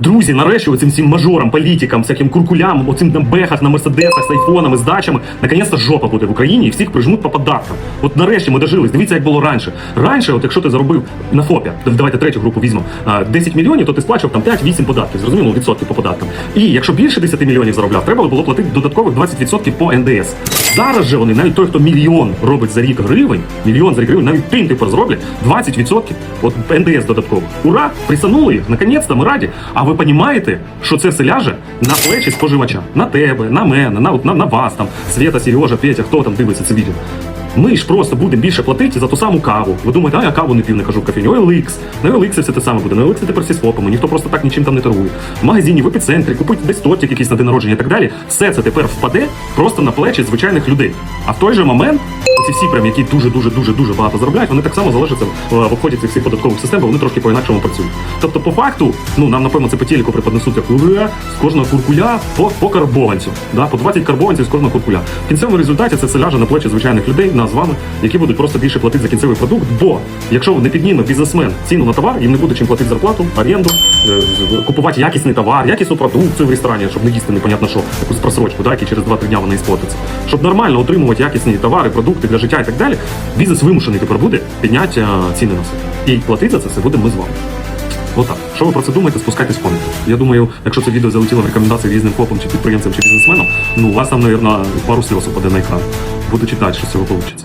Друзі, нарешті оцим всім мажорам, політикам, всяким куркулям, оцим на бехах, на мерседесах, з айфонами, з дачами, наконець-то жопа буде в Україні і всіх прижмуть по податкам. От нарешті ми дожились. Дивіться, як було раніше. Раніше, от якщо ти заробив на ФОПі, давайте третю групу візьмемо, а, 10 мільйонів, то ти сплачував там 5-8 податків, зрозуміло, відсотки по податкам. І якщо більше 10 мільйонів заробляв, треба було платити додаткових 20% по НДС. Зараз же вони, навіть той, хто мільйон робить за рік гривень, мільйон за рік гривень, навіть тим типу зроблять 20% от НДС додатково. Ура! Присанули їх, наконець-то ми раді. А ви розумієте, що це все ляже на плечі споживача, на тебе, на мене, на, на, на вас там, Света, Сережа, Петя, хто там дивиться це відео. Ми ж просто будемо більше платити за ту саму каву. Ви думаєте, а я каву не пів, не кажу в кафені. OLX. На OLX все те саме буде. На OLX тепер всі свопами, ніхто просто так нічим там не торгує. В магазині, в епіцентрі, купить десь тортик якийсь на день народження і так далі. Все це тепер впаде просто на плечі звичайних людей. А в той же момент, ці всі прям, які дуже дуже дуже дуже багато заробляють, вони так само залишаться в, в обході цих всіх податкових систем, бо вони трошки по-інакшому працюють. Тобто, по факту, ну нам напевно це по телеку преподнесуть як з кожного куркуля по, по карбованцю. Да? По 20 карбованців з кожного куркуля. В кінцевому результаті це все ляже на плечі звичайних людей, нас з вами, які будуть просто більше платити за кінцевий продукт. Бо якщо не підніме бізнесмен ціну на товар, їм не буде чим платити зарплату, оренду, е, купувати якісний товар, якісну продукцію в ресторані, щоб не їсти непонятно що, якусь просрочку, да, які через 2-3 дня вона ісплатиться. Щоб нормально отримувати якісні товари, продукти для життя і так далі, бізнес вимушений тепер буде підняти е, ціни на все. І платити за це це будемо ми з вами. Отак. Що ви про це думаєте, спускайтесь в коменти. Я думаю, якщо це відео залетіло в рекомендації різним хлопам чи підприємцям чи бізнесменам, ну у вас там, мабуть, пару сльоз упаде на екран. Буду читати, що з цього вийде.